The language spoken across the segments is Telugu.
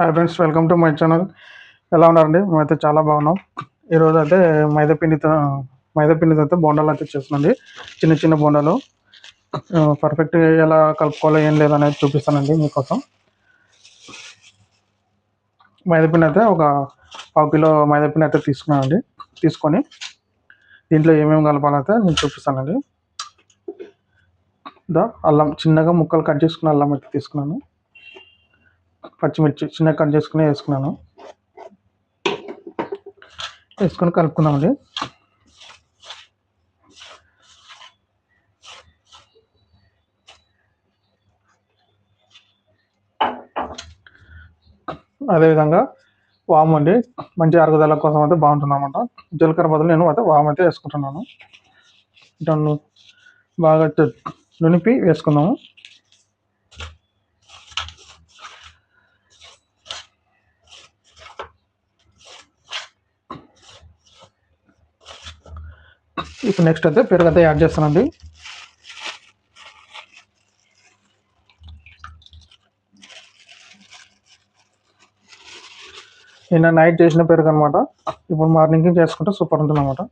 Hi friends welcome to my channel ఎలా ఉన్నారండి? మేమైతే చాలా బాగున్నాం. ఈరోజు అయితే మైదా పిండితో మైదా పిండితో అయితే బోండాలు అయితే చేస్తున్నాండి. చిన్న చిన్న బోండాలు. పర్ఫెక్ట్గా ఎలా కలుపుకోవాలో ఏం లేదనేది చూపిస్తానండి మీకోసం. మైదాపిండి అయితే ఒక పావు కిలో మైదాపిండి అయితే తీసుకున్నానండి. తీసుకొని దీంట్లో ఏమేమి కలపాలైతే నేను చూపిస్తానండి. దా అల్లం చిన్నగా ముక్కలు కట్ చేసుకున్న అల్లం అయితే తీసుకున్నాను. పచ్చిమిర్చి చిన్న కట్ చేసుకుని వేసుకున్నాను. వేసుకొని కలుపుకుందామండి. అదేవిధంగా వాము అండి మంచి అరుగుదల కోసం అయితే బాగుంటుంది అనమాట జీలకర్ర బదులు నేను అయితే వాము అయితే వేసుకుంటున్నాను. దాన్ని బాగా నునిపి వేసుకుందాము. ఇప్పుడు నెక్స్ట్ అయితే పెరుగు అయితే యాడ్ చేస్తానండి. నిన్న నైట్ చేసిన పెరుగు అనమాట ఇప్పుడు మార్నింగ్కి చేసుకుంటే సూపర్ ఉంటుంది అనమాట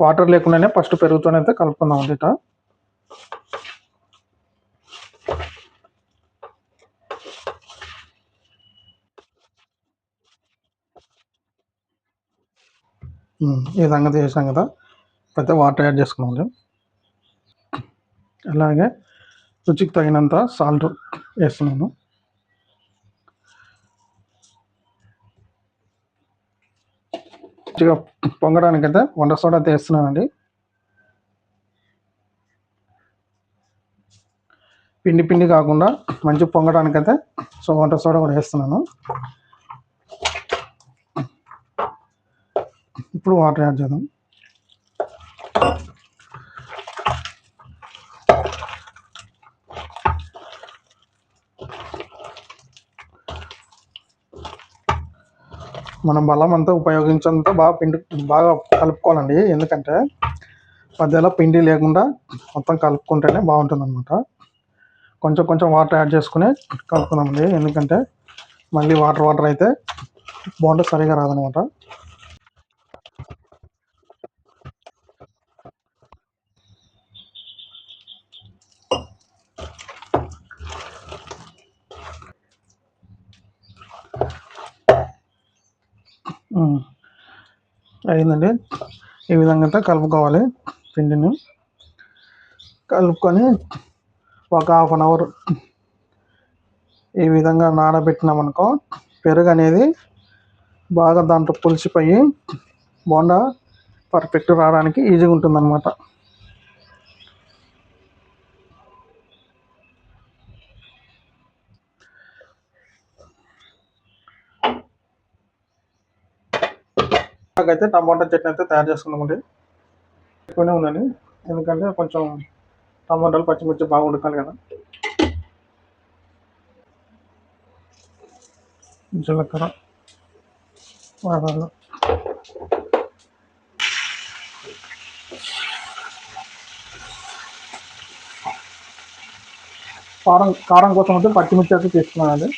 వాటర్ లేకుండానే ఫస్ట్ పెరుగుతోనైతే కలుపుకుందాం అండి ఇట్లా ఈ విధంగా చేసాం కదా. అయితే వాటర్ యాడ్ చేసుకున్నాం అలాగే రుచికి తగినంత సాల్ట్ వేస్తున్నాను. మంచిగా పొంగడానికైతే వంట సోడా తీస్తున్నానండి పిండి పిండి కాకుండా మంచి పొంగడానికైతే సో వంట సోడా కూడా వేస్తున్నాను. ఇప్పుడు వాటర్ యాడ్ చేద్దాం. మనం బలం అంతా ఉపయోగించేంత బాగా పిండి బాగా కలుపుకోవాలండి. ఎందుకంటే మధ్యలో పిండి లేకుండా మొత్తం కలుపుకుంటేనే బాగుంటుంది అనమాట కొంచెం కొంచెం వాటర్ యాడ్ చేసుకుని కలుపుకుందామండి ఎందుకంటే మళ్ళీ వాటర్ వాటర్ అయితే బాగుంటే సరిగా రాదనమాట అయిందండి ఈ విధంగా అంతా కలుపుకోవాలి పిండిని. కలుపుకొని ఒక హాఫ్ అన్ అవర్ ఈ విధంగా నానబెట్టినామనుకో పెరుగు అనేది బాగా దాంట్లో పులిసిపోయి బోండా పర్ఫెక్ట్ రావడానికి ఈజీగా ఉంటుంది అయితే టమాటా చట్నీ అయితే తయారు చేసుకున్నామండి. ఎక్కువనే ఉందండి. ఎందుకంటే కొంచెం టమాటాలు పచ్చిమిర్చి బాగా ఉడకాలి కదా. జీలకర్ర ఆవాలు కారం కారం కోసం అయితే పచ్చిమిర్చి అయితే తీసుకున్నానండి.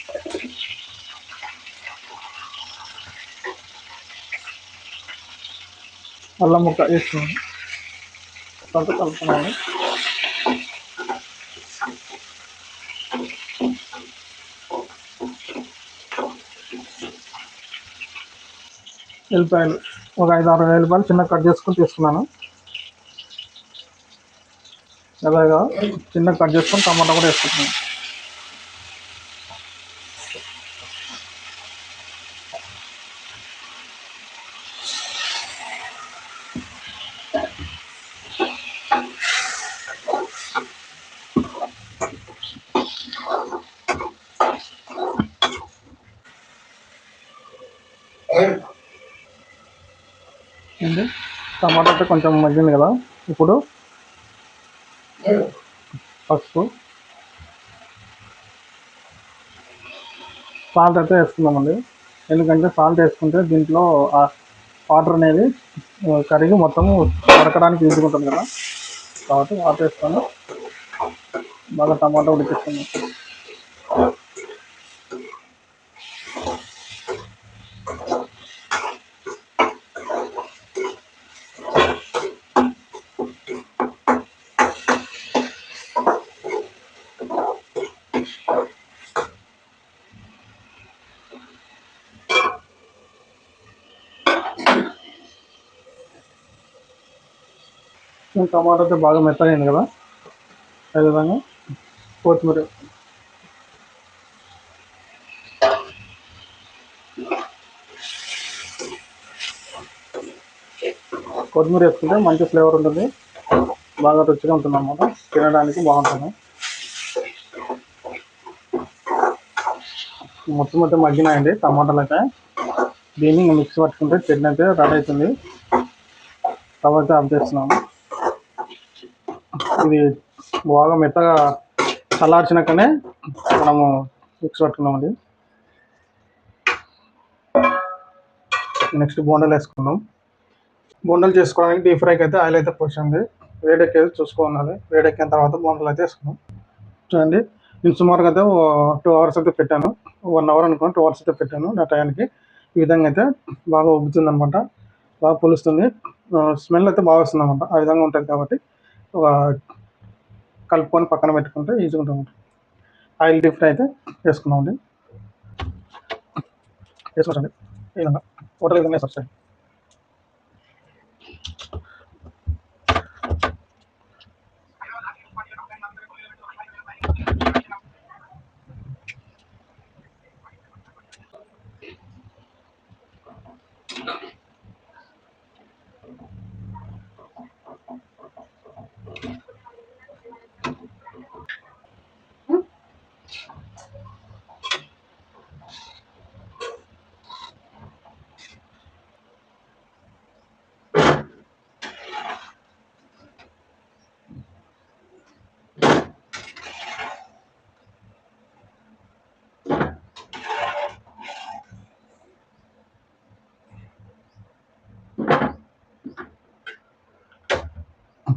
అల్లం ముక్క వేసుకున్నాను కొంత కలుపుకున్నాను వెల్లిపాయలు ఒక ఐదు ఆరు వెల్లిపాయలు చిన్న కట్ చేసుకొని తీసుకున్నాను. అలాగా చిన్న కట్ చేసుకొని టమాటా కూడా వేసుకుంటున్నాను. ఏంటి టమాటా అయితే కొంచెం మగ్గింది కదా? ఇప్పుడు పసుపు. సాల్ట్ అయితే వేసుకుందామండి. ఎందుకంటే సాల్ట్ వేసుకుంటే దీంట్లో వాటర్ అనేది కరిగి మొత్తం కడకడానికి తీసుకుంటుంది ఉంటుంది కదా? కాబట్టి వాటర్ వేసుకొని బాగా టమాటా ఉడికిస్తున్నాం. టమాటా అయితే బాగా అయింది కదా? అదేవిధంగా కొత్తిమీర. కొత్తిమీర వేసుకుంటే మంచి ఫ్లేవర్ ఉంటుంది. బాగా రుచిగా ఉంటుంది అన్నమాట. తినడానికి బాగుంటుంది. మొత్తం అయితే మగ్గినాయండి టమాటాలు అయితే. దీన్ని మిక్స్ మిక్సీ పట్టుకుంటే చట్నీ అయితే రెడీ అవుతుంది. తర్వాత అయితే ఆఫ్ చేస్తున్నాము. ఇది బాగా మెత్తగా చల్లార్చినాకనే మనము మిక్సీ పట్టుకున్నామండి నెక్స్ట్ బోండాలు వేసుకుందాం. బోండాలు చేసుకోవడానికి డీప్ ఫ్రైకి అయితే ఆయిల్ అయితే పోసింది వేడెక్కేది చూసుకోవాలి. వేడెక్కిన తర్వాత బోండలు అయితే వేసుకున్నాం చూడండి నేను సుమారుగా అయితే టూ అవర్స్ అయితే పెట్టాను. వన్ అవర్ అనుకోండి టూ అవర్స్ అయితే పెట్టాను. నా టైంకి ఈ విధంగా అయితే బాగా ఉబ్బుతుంది అనమాట బాగా పులుస్తుంది. స్మెల్ అయితే బాగా వస్తుంది అనమాట ఆ విధంగా ఉంటుంది కాబట్టి. ఒక కలుపుకొని పక్కన పెట్టుకుంటే ఈజీగా ఉంటుంది ఆయిల్ డిఫ్ట్ అయితే వేసుకున్నామండి వేసుకోవచ్చండి ఈ విధంగా. హోటల్ విధంగా వేసుకోవచ్చు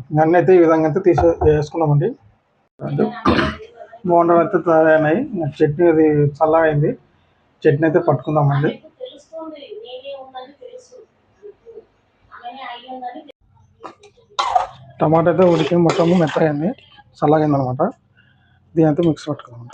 నన్ను అయితే ఈ విధంగా అయితే తీసి వేసుకున్నామండి అంటే అయితే తయారైనాయి. చట్నీ అది చల్లగైంది. చట్నీ అయితే పట్టుకుందామండి. టమాటా అయితే ఉడికి మొత్తం మెత్తగా చల్లగైంది అనమాట దీని అయితే మిక్స్ పట్టుకుందాం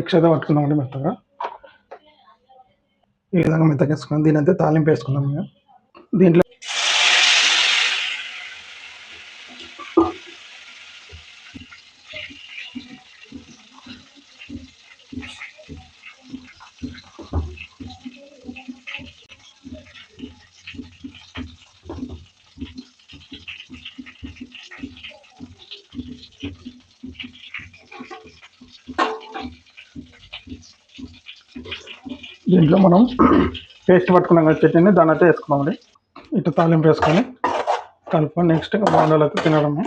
మిక్స్ అయితే పట్టుకుందామండి మెత్తగా? ఈ విధంగా మెత్తగా వేసుకున్నాం. దీని అయితే తాలింపు వేసుకుందాం దీంట్లో దీంట్లో మనం పేస్ట్ పట్టుకున్నాం కదా చట్నీని దాని అయితే వేసుకున్నామండి ఇటు తాలింపు వేసుకొని కలుపుకొని నెక్స్ట్ బాండాలు తినడము తినడమే